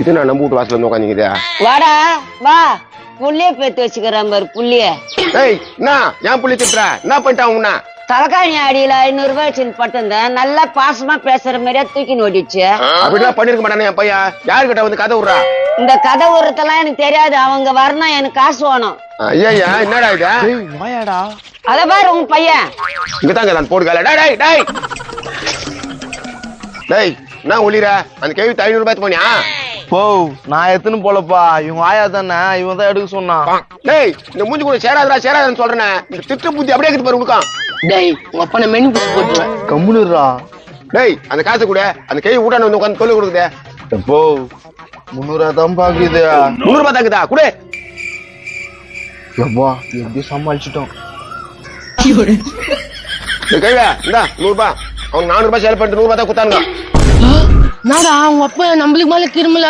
இது நான் நம்ப வீட்டு வாசல்ல வந்து உட்காந்துக்குதே வாடா வா. புள்ளிய பேத்து வச்சுக்கிறான் பாரு புள்ளிய. ஏய் என்ன? ஏன் புள்ளி திட்டுற? என்ன பண்ணிட்டான் உன்ன? தலைக்காணி அடியில ஐநூறு ரூபாய் வச்சுன்னு பட்டிருந்தேன் நல்லா பாசமா பேசுற மாதிரியா தூக்கி ஓடிடுச்சு. அப்படிலாம் பண்ணிருக்க மாட்டானே என் பையன். யாருக்கிட்ட வந்து கதை விடுறா? இந்த கதை உரத்தெல்லாம் எனக்கு தெரியாது. அவங்க வரணும் எனக்கு காசு வேணும். ஐயா என்னடா இது? ஏய் வாயாடா. அத பாரு உங்க பையன். இங்கதாங்க நான் போடு கால டேய் டேய் டேய். டேய் என்ன ஒளிர அந்த கேள்வி ஐநூறு ரூபாய் போனியா? போ நான் எத்தனை போலப்பா. இவங்க ஆயா தானே? இவன் தான் எடுக்க சொன்னான். டேய் இந்த மூஞ்சி கூட சேராதடா சேராதன்னு சொல்றேனே. இந்த திட்டு புத்தி அப்படியே இருக்குது பாரு உனக்கும் டேய் உங்க அப்பனை மெனு பிடிச்சி போட்டுருவேன். கம்முனுறா டேய் அந்த காசு கூட. அந்த கேள்வி ஊட்டான வந்து உட்காந்து தொழில் கொடுக்குதே. எப்போ முந்நூறுவா தான் பாக்குது. முந்நூறு ரூபாய் தாக்குதா கூட. எப்பா எப்படி சமாளிச்சிட்டோம்? இந்த கேள்வி இந்தா நூறு ரூபாய். அவனுக்கு நானூறு ரூபாய் சேல் பண்ணிட்டு நூறு ரூபாய் தான் குத்தானுங்க என்னடா உங்க அப்பா நம்மளுக்கு மேல கிருமலா